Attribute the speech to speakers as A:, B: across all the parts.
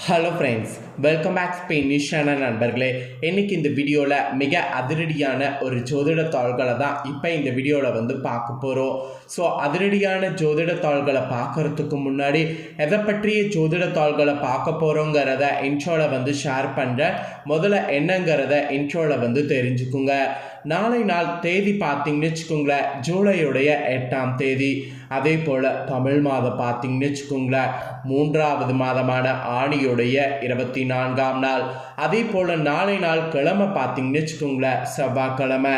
A: Hello friends welcome back ஸ்பெயினிஷான நண்பர்களே. இன்றைக்கி இந்த வீடியோவில் மிக அதிரடியான ஒரு ஜோதிட தாள்களை தான் இப்போ இந்த வீடியோவில் வந்து பார்க்க போகிறோம் ஸோ அதிரடியான ஜோதிட தாள்களை பார்க்கறதுக்கு முன்னாடி எதை பற்றிய ஜோதிட தாள்களை பார்க்க போகிறோங்கிறத இன்ட்ரோவில் வந்து ஷேர் பண்ணுறேன் முதல்ல என்னங்கிறத இன்ட்ரோவில் வந்து தெரிஞ்சுக்குங்க. நாளை நாள் தேதி பார்த்தீங்கன்னு வச்சுக்கோங்களேன் ஜூலையுடைய எட்டாம் தேதி. அதே போல் தமிழ் மாதம் பார்த்தீங்கன்னு வச்சுக்கோங்களேன் மூன்றாவது மாதமான ஆணியுடைய இருபத்தி நான்காம் நாள். அதே போல் நாளை நாள் கிழமை பார்த்தீங்கன்னு வச்சுக்கோங்களேன் செவ்வாய்க்கிழமை.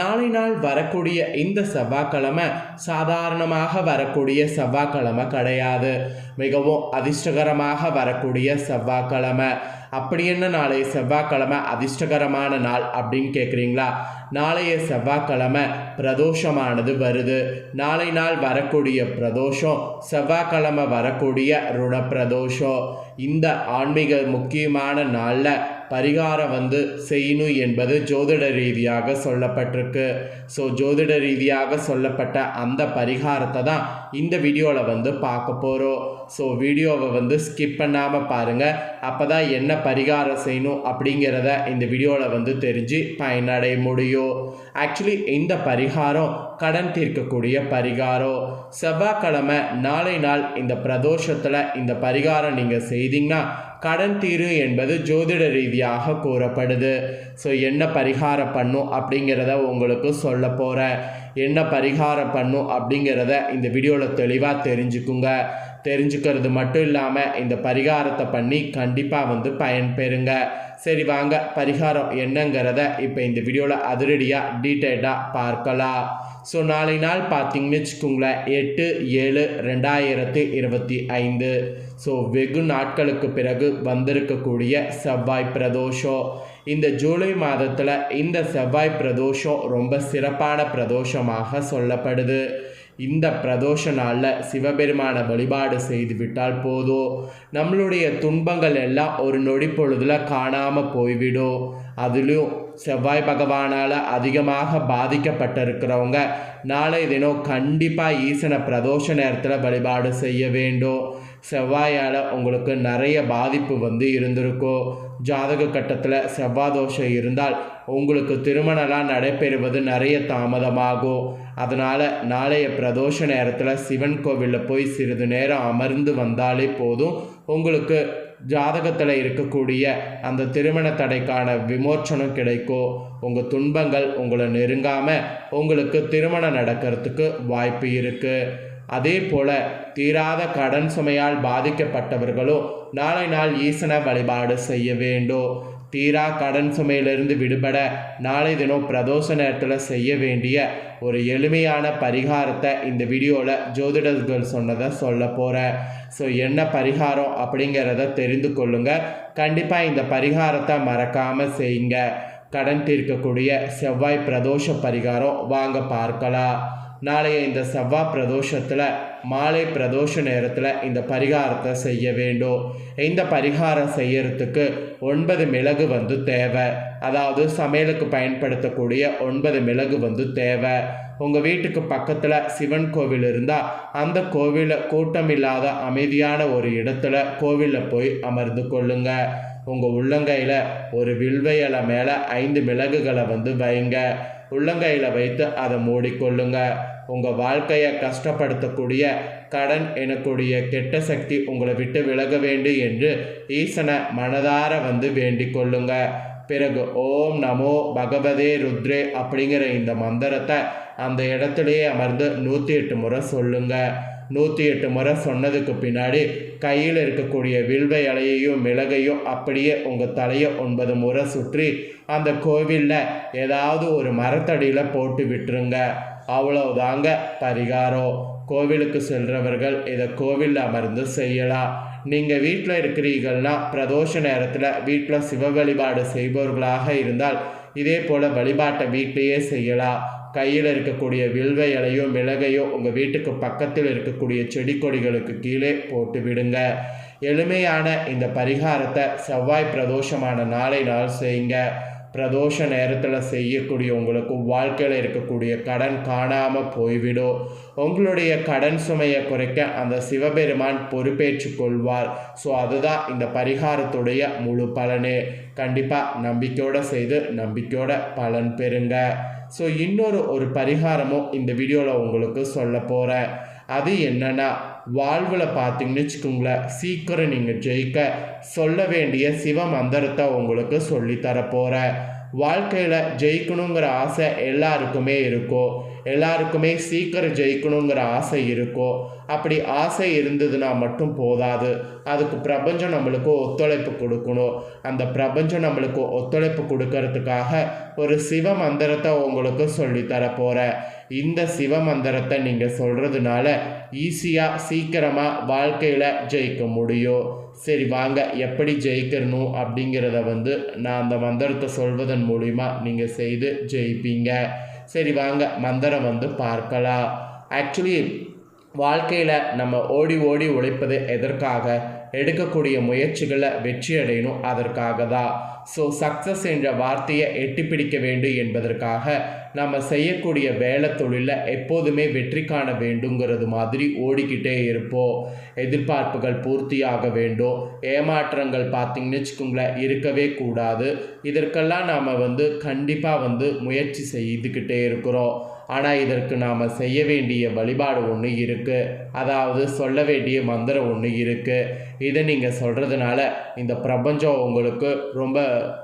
A: நாளை நாள் வரக்கூடிய இந்த செவ்வாய்க்கிழமை சாதாரணமாக வரக்கூடிய செவ்வாய்க்கிழமை கிடையாது. மிகவும் அதிர்ஷ்டகரமாக வரக்கூடிய செவ்வாய்க்கிழமை. அப்படி என்ன நாளைய செவ்வாய்க்கிழமை அதிர்ஷ்டகரமான நாள் அப்படின்னு கேட்குறீங்களா நாளைய செவ்வாய்க்கிழமை பிரதோஷமானது வருது. நாளை நாள் வரக்கூடிய பிரதோஷம் செவ்வாய்க்கிழமை வரக்கூடிய ருண பிரதோஷம் இந்த ஆன்மீக முக்கியமான நாளில் பரிகாரம் வந்து செய்யணும் என்பது ஜோதிட ரீதியாக சொல்லப்பட்டிருக்கு. ஸோ ஜோதிட ரீதியாக சொல்லப்பட்ட அந்த பரிகாரத்தை தான் இந்த வீடியோவில் வந்து பார்க்க போகிறோம் ஸோ வீடியோவை வந்து ஸ்கிப் பண்ணாமல் பாருங்கள் அப்போ தான் என்ன பரிகாரம் செய்யணும் அப்படிங்கிறத இந்த வீடியோவில் வந்து தெரிஞ்சு பயனடைய முடியும். ஆக்சுவலி இந்த பரிகாரம் கடன் தீர்க்கக்கூடிய பரிகாரம். செவ்வாய்க்கிழமை நாளை நாள் இந்த பிரதோஷத்தில் இந்த பரிகாரம் நீங்கள் செய்தீங்கன்னா கடன் தீரு என்பது ஜோதிட ரீதியாக கூறப்படுது. ஸோ என்ன பரிகாரம் பண்ணும் அப்படிங்கிறத உங்களுக்கு சொல்ல போகிறேன் என்ன பரிகாரம் பண்ணும் அப்படிங்கிறத இந்த வீடியோவில் தெளிவாக தெரிஞ்சுக்குங்க. தெரிஞ்சுக்கிறது மட்டும் இல்லாமல் இந்த பரிகாரத்தை பண்ணி கண்டிப்பாக வந்து பயன்பெறுங்க. சரி வாங்க. பரிகாரம் என்னங்கிறத இப்போ இந்த வீடியோவில் அதிரடியாக டீட்டெயில்டாக பார்க்கலாம். ஸோ நாளை நாள் பார்த்தீங்கன்னு வச்சுக்கோங்களேன் எட்டு ஏழு ரெண்டாயிரத்தி இருபத்தி ஐந்து. ஸோ வெகு நாட்களுக்கு பிறகு வந்திருக்கக்கூடிய செவ்வாய் பிரதோஷம். இந்த ஜூலை மாதத்தில் இந்த செவ்வாய் பிரதோஷம் ரொம்ப சிறப்பான பிரதோஷமாக சொல்லப்படுது. இந்த பிரதோஷ நாளில் சிவபெருமான வழிபாடு செய்து விட்டால் போதும். நம்மளுடைய துன்பங்கள் எல்லாம் ஒரு நொடி பொழுதில் காணாமல் போய்விடும். அதிலும் செவ்வாய் பகவானால் அதிகமாக பாதிக்கப்பட்டிருக்கிறவங்க நாளை தினம் கண்டிப்பாக ஈசனை பிரதோஷ நேரத்தில் வழிபாடு செய்ய வேண்டும். செவ்வாயால் உங்களுக்கு நிறைய பாதிப்பு வந்து இருந்திருக்கும். ஜாதக கட்டத்தில் செவ்வாய் தோஷம் இருந்தால் உங்களுக்கு திருமணம்லாம் நடைபெறுவது நிறைய தாமதமாகும். அதனால் நாளைய பிரதோஷ நேரத்தில் சிவன் கோவிலில் போய் சிறிது நேரம் அமர்ந்து வந்தாலே போதும். உங்களுக்கு ஜாதகத்தில் இருக்கக்கூடிய அந்த திருமண தடைக்கான விமோச்சனம் கிடைக்கும் உங்கள் துன்பங்கள் உங்களை நெருங்காமல் உங்களுக்கு திருமணம் நடக்கிறதுக்கு வாய்ப்பு இருக்குது அதே போல தீராத கடன் சுமையால் பாதிக்கப்பட்டவர்களும் நாளை நாள் ஈசன வழிபாடு செய்ய வேண்டும். தீரா கடன் சுமையிலிருந்து விடுபட நாளை தினம் பிரதோஷ நேரத்தில் செய்ய வேண்டிய ஒரு எளிமையான பரிகாரத்தை இந்த வீடியோவில் ஜோதிடர்கள் சொன்னதை சொல்ல போகிறேன் ஸோ என்ன பரிகாரம் அப்படிங்கிறத தெரிந்து கொள்ளுங்க. கண்டிப்பாக இந்த பரிகாரத்தை மறக்காமல் செய்யுங்க. கடன் தீர்க்கக்கூடிய செவ்வாய் பிரதோஷ பரிகாரம் வாங்க பார்க்கலாம். நாளைய இந்த செவ்வாய் பிரதோஷத்தில் மாலை பிரதோஷ நேரத்தில் இந்த பரிகாரத்தை செய்ய வேண்டும். இந்த பரிகாரம் செய்யறதுக்கு ஒன்பது மிளகு வந்து தேவை. அதாவது சமையலுக்கு பயன்படுத்தக்கூடிய ஒன்பது மிளகு வந்து தேவை. உங்கள் வீட்டுக்கு பக்கத்தில் சிவன் கோவில் இருந்தால் அந்த கோவிலில் கூட்டம் இல்லாத அமைதியான ஒரு இடத்துல கோவிலில் போய் அமர்ந்து கொள்ளுங்க. உங்கள் உள்ளங்கையில் ஒரு வில்வையலை மேலே ஐந்து மிளகுகளை வந்து வைங்க. உள்ளங்கையில் வைத்து அதை மூடிக்கொள்ளுங்க. உங்கள் வாழ்க்கையை கஷ்டப்படுத்தக்கூடிய கடன் எனக்கூடிய கெட்ட சக்தி உங்களை விட்டு விலக வேண்டும் என்று ஈசனை மனதார வந்து வேண்டிக் கொள்ளுங்க. பிறகு ஓம் நமோ பகவதே ருத்ரே அப்படிங்கிற இந்த மந்திரத்தை அந்த இடத்துலையே அமர்ந்து நூற்றி எட்டு முறை சொல்லுங்க. நூற்றி எட்டு முறை சொன்னதுக்கு பின்னாடி கையில் இருக்கக்கூடிய வில்வ இலையையும் மிளகையும் அப்படியே உங்கள் தலையை ஒன்பது முறை சுற்றி அந்த கோவிலில் ஏதாவது ஒரு மரத்தடியில் போட்டு விட்டுருங்க. அவ்வளவுதாங்க பரிகாரம் கோவிலுக்கு செல்றவர்கள் இதை கோவிலில் அமர்ந்து செய்யலாம் நீங்கள் வீட்டில் இருக்கிறீர்கள்னா பிரதோஷ நேரத்தில் வீட்டில் சிவ வழிபாடு செய்பவர்களாக இருந்தால் இதே போல் வழிபாட்டை வீட்டிலேயே செய்யலாம் கையில் இருக்கக்கூடிய வில்வ இலையோ மிளகையோ உங்கள் வீட்டுக்கு பக்கத்தில் இருக்கக்கூடிய செடி கொடிகளுக்கு கீழே போட்டு விடுங்க. எளிமையான இந்த பரிகாரத்தை செவ்வாய் பிரதோஷமான நாளை நாள் செய்யுங்க. பிரதோஷ நேரத்தில் செய்யக்கூடிய உங்களுக்கு வாழ்க்கையில் இருக்கக்கூடிய கடன் காணாமல் போய்விடும். உங்களுடைய கடன் சுமையை குறைக்க அந்த சிவபெருமான் பொறுப்பேற்றுக் கொள்வார். ஸோ அதுதான் இந்த பரிகாரத்துடைய முழு பலனே. கண்டிப்பாக நம்பிக்கையோடு செய்து நம்பிக்கையோட பலன் பெறுங்க. ஸோ இன்னொரு ஒரு பரிகாரமும் இந்த வீடியோவில் உங்களுக்கு சொல்ல போகிறேன் அது என்னென்னா வாழ்வில் பார்த்தீங்கன்னு வச்சுக்கோங்களேன் சீக்கிரம் நீங்கள் ஜெயிக்க சொல்ல வேண்டிய சிவ மந்திரத்தை உங்களுக்கு சொல்லித்தர வாழ்க்கையில் ஜெயிக்கணுங்கிற ஆசை எல்லாருக்குமே இருக்கும் எல்லாருக்குமே சீக்கிரம் ஜெயிக்கணுங்கிற ஆசை இருக்கும் அப்படி ஆசை இருந்ததுன்னா மட்டும் போதாது. அதுக்கு பிரபஞ்சம் நம்மளுக்கு ஒத்துழைப்பு கொடுக்கணும். அந்த பிரபஞ்சம் நம்மளுக்கு ஒத்துழைப்பு கொடுக்கறதுக்காக ஒரு சிவ மந்திரத்தை உங்களுக்கு சொல்லித்தர போகிறேன் இந்த சிவ மந்திரத்தை நீங்கள் சொல்கிறதுனால ஈஸியாக சீக்கிரமாக வாழ்க்கையில் ஜெயிக்க முடியும். சரி வாங்க எப்படி ஜெயிக்கணும் அப்படிங்கிறத வந்து நான் அந்த மந்திரத்தை சொல்வதன் மூலிமா நீங்கள் செய்து ஜெயிப்பீங்க. சரி வாங்க மந்திரம் வந்து பார்க்கலாம். ஆக்சுவலி வாழ்க்கையில் நம்ம ஓடி ஓடி உழைப்பது எதற்காக? எடுக்கக்கூடிய முயற்சிகளை வெற்றி அடையணும் அதற்காக தான் ஸோ சக்ஸஸ் என்ற வார்த்தையை எட்டி பிடிக்க வேண்டும் என்பதற்காக நம்ம செய்யக்கூடிய வேலை தொழிலில் எப்போதுமே வெற்றி காண வேண்டுங்கிறது மாதிரி ஓடிக்கிட்டே இருப்போம். எதிர்பார்ப்புகள் பூர்த்தியாக வேண்டும். ஏமாற்றங்கள் பார்த்திங்கன்னு வச்சுக்கோங்களேன் இருக்கவே கூடாது. இதற்கெல்லாம் நாம் வந்து கண்டிப்பாக வந்து முயற்சி செய்துக்கிட்டே இருக்கிறோம். ஆனால் இதற்கு நாம் செய்ய வேண்டிய வழிபாடு ஒன்று இருக்குது அதாவது சொல்ல வேண்டிய மந்திரம் ஒன்று இருக்குது இதை நீங்கள் சொல்கிறதுனால இந்த பிரபஞ்சம் உங்களுக்கு ரொம்ப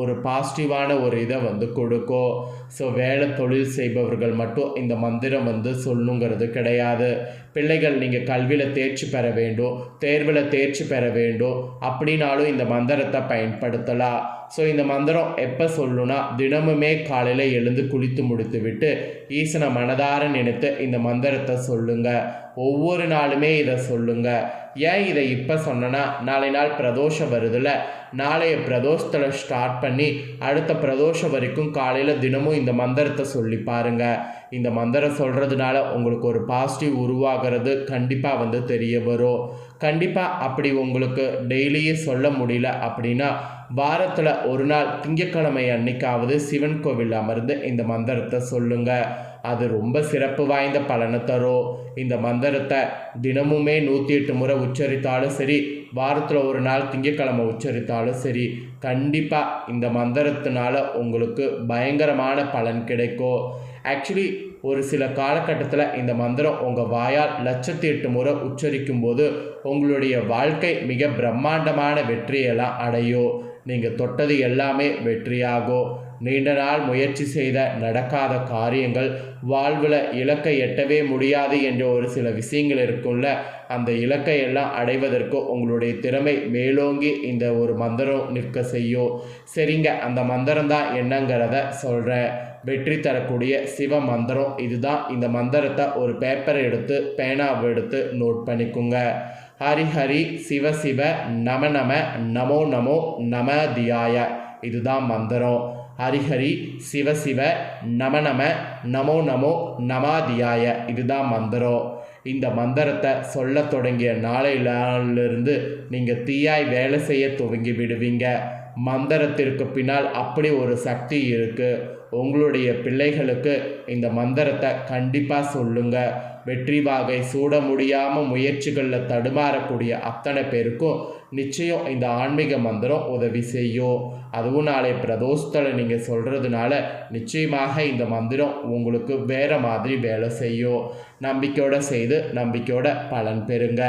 A: ஒரு பாசிட்டிவான ஒரு இதை வந்து கொடுக்கும். ஸோ வேலை தொழில் செய்பவர்கள் மட்டும் இந்த மந்திரம் வந்து சொல்லுங்கிறது கிடையாது. பிள்ளைகள் நீங்கள் கல்வியில் தேர்ச்சி பெற வேண்டும் தேர்வில் தேர்ச்சி பெற வேண்டும் அப்படின்னாலும் இந்த மந்திரத்தை பயன்படுத்தலாம். ஸோ இந்த மந்திரம் எப்போ சொல்லுனா தினமுமே காலையில் எழுந்து குளித்து முடித்து விட்டு ஈசனை மனதார நினைத்து இந்த மந்திரத்தை சொல்லுங்கள் ஒவ்வொரு நாளுமே இதை சொல்லுங்க. ஏன் இதை இப்போ சொன்னேன்னா நாளை நாள் பிரதோஷம் வருதுல்ல. நாளைய பிரதோஷத்தில் ஸ்டார்ட் பண்ணி அடுத்த பிரதோஷம் வரைக்கும் காலையில் தினமும் இந்த மந்திரத்தை சொல்லி பாருங்க. இந்த மந்திரம் சொல்கிறதுனால உங்களுக்கு ஒரு பாசிட்டிவ் உருவாகிறது கண்டிப்பாக வந்து தெரிய வரும். கண்டிப்பாக அப்படி உங்களுக்கு டெய்லியே சொல்ல முடியல அப்படின்னா வாரத்தில் ஒரு நாள் திங்கக்கிழமை அன்னைக்காவது சிவன் கோவில் அமர்ந்து இந்த மந்திரத்தை சொல்லுங்க. அது ரொம்ப சிறப்பு வாய்ந்த பலனை தரும். இந்த மந்திரத்தை தினமுமே நூற்றி எட்டு முறை உச்சரித்தாலும் சரி வாரத்தில் ஒரு நாள் திங்கக்கிழமை உச்சரித்தாலும் சரி கண்டிப்பாக இந்த மந்திரத்தினால உங்களுக்கு பயங்கரமான பலன் கிடைக்கும். ஆக்சுவலி ஒரு சில காலகட்டத்தில் இந்த மந்திரம் உங்கள் வாயால் லட்சத்தி எட்டு முறை உச்சரிக்கும் போது உங்களுடைய வாழ்க்கை மிக பிரம்மாண்டமான வெற்றியெல்லாம் அடையும். நீங்கள் தொட்டது எல்லாமே வெற்றியாகும். நீண்ட நாள் முயற்சி செய்த நடக்காத காரியங்கள் வாழ்வில் இலக்கை எட்டவே முடியாது என்ற ஒரு சில விஷயங்கள் இருக்கும்ல அந்த இலக்கை எல்லாம் அடைவதற்கு உங்களுடைய திறமை மேலோங்கி இந்த ஒரு மந்திரம் நிற்க செய்யும். சரிங்க அந்த மந்திரம் தான் என்னங்கிறத சொல்கிறேன் வெற்றி தரக்கூடிய சிவ மந்திரம் இதுதான். இந்த மந்திரத்தை ஒரு பேப்பரை எடுத்து பேனாவை எடுத்து நோட் பண்ணிக்கோங்க. ஹரி ஹரி சிவ சிவ நம நம நமோ நமோ நம தியாய. இதுதான் மந்திரம். ஹரிஹரி சிவ சிவ நம நம நமோ நமோ நமாதியாய. இதுதான் மந்திரம். இந்த மந்திரத்தை சொல்ல தொடங்கிய நாளையிலிருந்து நீங்கள் தீயாய் வேலை செய்ய துவங்கி விடுவீங்க. மந்திரத்திற்கு பின்னால் அப்படி ஒரு சக்தி இருக்குது உங்களுடைய பிள்ளைகளுக்கு இந்த மந்திரத்தை கண்டிப்பாக சொல்லுங்கள் வெற்றி வாகை சூட முடியாமல் முயற்சிகளில் தடுமாறக்கூடிய அத்தனை பேருக்கும் நிச்சயம் இந்த ஆன்மீக மந்திரம் உதவி செய்யும். அதுவும் நாளை பிரதோஷத்தில் நீங்கள் சொல்கிறதுனால நிச்சயமாக இந்த மந்திரம் உங்களுக்கு வேறு மாதிரி வேலை செய்யும். நம்பிக்கையோட செய்து நம்பிக்கையோட பலன் பெறுங்க.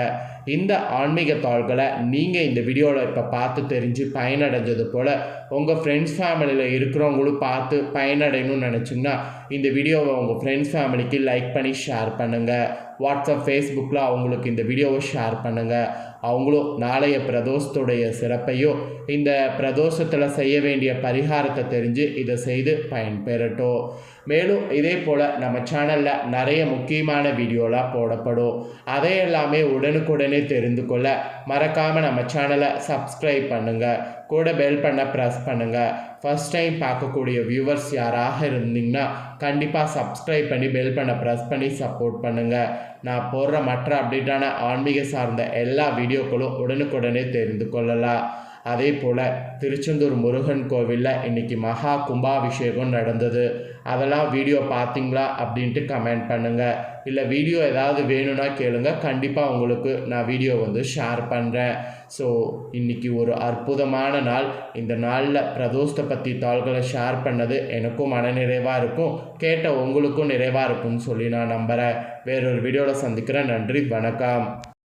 A: இந்த ஆன்மீக தாள்களை நீங்கள் இந்த வீடியோவில் இப்போ பார்த்து தெரிஞ்சு பயனடைஞ்சது போல் உங்கள் ஃப்ரெண்ட்ஸ் ஃபேமிலியில் இருக்கிறவங்களும் பார்த்து பயனடையணும்னு நினச்சிங்கன்னா இந்த வீடியோவை உங்கள் ஃப்ரெண்ட்ஸ் ஃபேமிலிக்கு லைக் பண்ணி ஷேர் பண்ணுங்கள் வாட்ஸ்அப் ஃபேஸ்புக்கில் அவங்களுக்கு இந்த வீடியோவை ஷேர் பண்ணுங்கள் அவங்களும் நாளைய பிரதோஷத்துடைய சிறப்பையும் இந்த பிரதோஷத்தில் செய்ய வேண்டிய பரிகாரத்தை தெரிஞ்சு இதை செய்து பயன்பெறட்டும். மேலும் இதே போல் நம்ம சேனலில் நிறைய முக்கியமான வீடியோலாம் போடப்படும். அதை எல்லாமே உடனுக்குடனே தெரிந்து கொள்ள மறக்காமல் நம்ம சேனலை சப்ஸ்கிரைப் பண்ணுங்கள் கூட பெல் பண்ண ப்ரெஸ் பண்ணுங்கள் ஃபஸ்ட் டைம் பார்க்கக்கூடிய வியூவர்ஸ் யாராக இருந்தீங்கன்னா கண்டிப்பாக சப்ஸ்கிரைப் பண்ணி பெல் பண்ண ப்ரெஸ் பண்ணி சப்போர்ட் பண்ணுங்கள் நான் போடுற மற்ற அப்டேட்டான ஆன்மீக சார்ந்த எல்லா வீடியோக்களும் உடனுக்குடனே தெரிந்து கொள்ளலாம். அதே போல் திருச்செந்தூர் முருகன் கோவிலில் இன்றைக்கி மகா கும்பாபிஷேகம் நடந்தது. அதெல்லாம் வீடியோ பார்த்தீங்களா அப்படின்ட்டு கமெண்ட் பண்ணுங்கள் இல்லை வீடியோ ஏதாவது வேணும்னா கேளுங்க. கண்டிப்பாக உங்களுக்கு நான் வீடியோ வந்து ஷேர் பண்ணுறேன் ஸோ இன்றைக்கி ஒரு அற்புதமான நாள். இந்த நாளில் பிரதோஷத்தை பற்றி தாள்களை ஷேர் பண்ணது எனக்கும் மனநிறைவாக இருக்கும். கேட்ட உங்களுக்கும் நிறைவாக இருக்கும்னு சொல்லி நான் நம்புகிறேன் வேறொரு வீடியோவில் சந்திக்கிறேன். நன்றி. வணக்கம்.